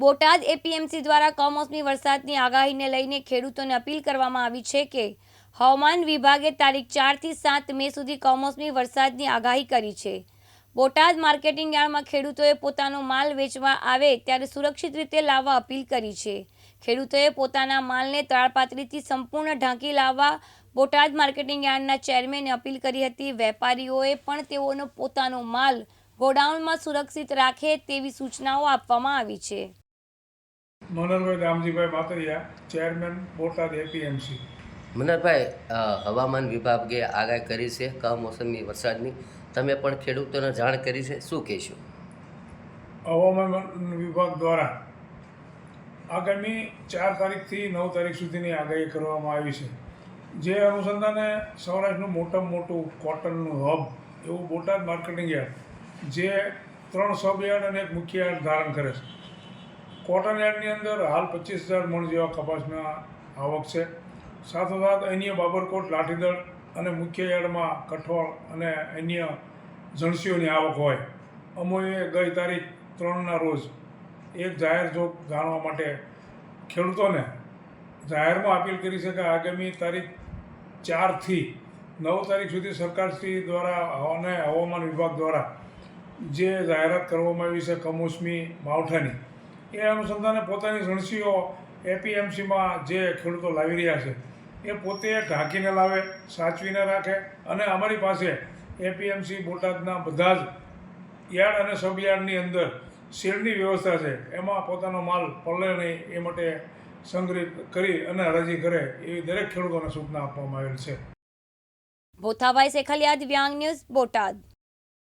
Botad APMC દ્વારા કમોસમી વરસાદની આગાહીને લઈને ખેડૂતોને અપીલ કરવામાં આવી છે કે હવામાન વિભાગે તારીખ ચારથી સાત મે સુધી કમોસમી વરસાદની આગાહી કરી છે. બોટાદ માર્કેટિંગ યાર્ડમાં ખેડૂતોએ પોતાનો માલ વેચવા આવે ત્યારે સુરક્ષિત રીતે લાવવા અપીલ કરી છે. ખેડૂતોએ પોતાના માલને તાળપાત્રીથી સંપૂર્ણ ઢાંકી લાવવા બોટાદ માર્કેટિંગ યાર્ડના ચેરમેને અપીલ કરી હતી. વેપારીઓએ પણ તેઓનો પોતાનો માલ ગોડાઉનમાં સુરક્ષિત રાખે તેવી સૂચનાઓ આપવામાં આવી છે. મનોહરભાઈ રામજીભાઈ માતરિયા ચેરમેન બોટાદ એપીએમસી મનોહરભાઈ હવામાન વિભાગે આગાહી કરી છે કમોસમી વરસાદની. તમે પણ ખેડૂતોને જાણ કરી છે શું કહેશો? હવામાન વિભાગ દ્વારા આગામી ચાર તારીખથી નવ તારીખ સુધીની આગાહી કરવામાં આવી છે. જે અનુસંધાને સૌરાષ્ટ્રનું મોટામાં મોટું કોટનનું હબ એવું બોટાદ માર્કેટિંગ યાર્ડ જે ત્રણ સબ યાર્ડ અને એક મુખ્ય યાર્ડ ધારણ કરે છે. કોટન યાર્ડની અંદર હાલ પચીસ હજાર મણ જેવા કપાસના આવક છે. સાથોસાથ અન્ય બાબરકોટ, લાઠીદળ અને મુખ્ય યાર્ડમાં કઠોળ અને અન્ય જણસીઓની આવક હોય. અમોએ ગઈ તારીખ ત્રણના રોજ એક જાહેર જોગ જાણવા માટે ખેડૂતોને જાહેરમાં અપીલ કરી છે કે આગામી તારીખ ચારથી નવ તારીખ સુધી સરકારશ્રી દ્વારા અને હવામાન વિભાગ દ્વારા જે જાહેરાત કરવામાં આવી છે કમોસમી માવઠાની એ અનુસંધાને પોતાની રણસીઓ એપીએમસીમાં જે ખેડૂતો લાવી રહ્યા છે, એ પોતે ઢાંકીને લાવે, સાચવીને રાખે અને અમારી પાસે એપીએમસી બોટાદના બધા જ યાર્ડ અને સબયાર્ડની અંદર શેડની વ્યવસ્થા છે. એમાં પોતાનો માલ પલળે નહીં એ માટે સંગ્રહિત કરી અને હરાજી કરે એવી દરેક ખેડૂતોને સૂચના આપવામાં આવેલ છે. ભોથાભાઈ સેખલિયા દિવ્યાંગ ન્યૂઝ, બોટાદ.